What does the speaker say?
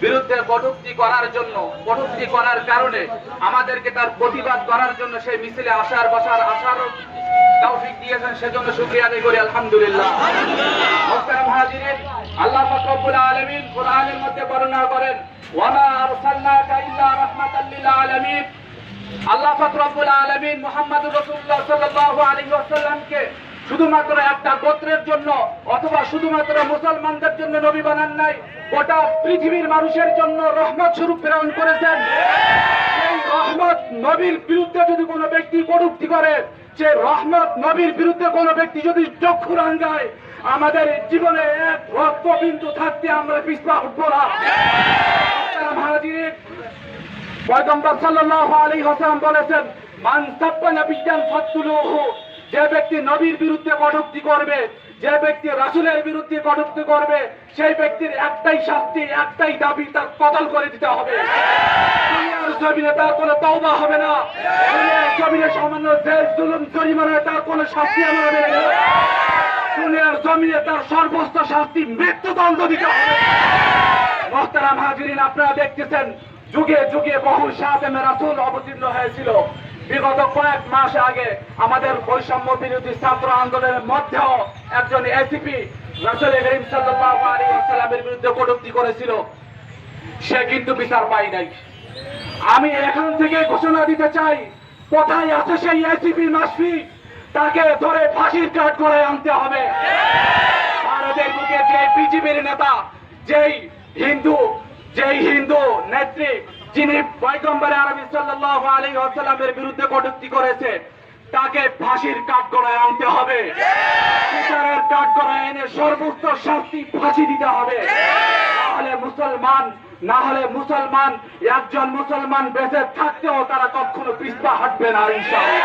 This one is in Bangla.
বিরুদ্ধে কটূক্তি করার জন্য, কটূক্তি করার কারণে আমাদেরকে তার প্রতিবাদ করার জন্য সেই মিছিলে আসার, বসার আসার সেজন্য শুকরিয়া আল্লাহ পাক কোরআনের মধ্যে বর্ণনা করেন ইল্লা শুধুমাত্র একটা গোত্রের জন্য অথবা শুধুমাত্র মুসলমানদের জন্য নবী বানান নাই, গোটা পৃথিবীর মানুষের জন্য রহমত স্বরূপ প্রেরণ করেছেন। সেই রহমত নবীর বিরুদ্ধে যদি কোনো ব্যক্তি কটূক্তি করে, যে রহমত নবীর বিরুদ্ধে কোনো ব্যক্তি যদি চক্ষু রাঙ্গায়, আমাদের জীবনে এক রক্তবিন্দু থাকতে আমরা পিছপা উঠবো না। পয়গম্বর আলাইহি ওয়াসাল্লাম বলেছেন, মান সাব্বা নাবিয়ান যে ব্যক্তি নবীর বিরুদ্ধে কটূক্তি করবে, যে ব্যক্তি রাসূলের বিরুদ্ধে কটূক্তি করবে, সেই ব্যক্তির একটাই শাস্তি, একটাই দাবি তার কতল করে দিতে হবে। জমিনে তার কোনো তওবা হবে না। জমিনে সামান্য জেল, জুলুম জরিমানা তার কোনো শাস্তি আমরা নেব না। দুনিয়ার জমিনে তার সর্বোচ্চ শাস্তি মৃত্যুদণ্ড দিতে হবে। মোহতারাম হাজিরিন, আপনারা দেখতেছেন যুগে যুগে বহু সাহেব রাসুল অবতীর্ণ হয়েছিল। বিগত কয়েক মাস আগে আমাদের বৈষম্য বিরোধী ছাত্র আন্দোলনের মধ্যেও একজন এসিপি রাসুল করিম আলাইহি ওয়াসাল্লামের বিরুদ্ধে কটূক্তি করেছিল। সে কিন্তু বিচার পাই নাই। আমি এখান থেকে ঘোষণা দিতে চাই, কোথায় আছে সেই এসিপি মাসফি তাকে ধরে ফাঁসির কাঠ করে আনতে হবে। ভারতের বুকে যে বিজেপির নেতা, যেই হিন্দু যেই হিন্দু নেত্রী যিনি পয়গম্বরে আরবি সাল্লাল্লাহু আলাইহি ওয়াসাল্লামের বিরুদ্ধে কটূক্তি করেছে, তাকে ফাঁসির কাঠ গড়ায় আনতে হবে। বিচারের কাঠ গড়ায় এনে সর্বোচ্চ শাস্তি ফাঁসি দিতে হবে। নাহলে মুসলমান, না হলে মুসলমান, একজন মুসলমান বেঁচে থাকতেও তারা কখনো পিছপা হাঁটবে না, ইনশাআল্লাহ।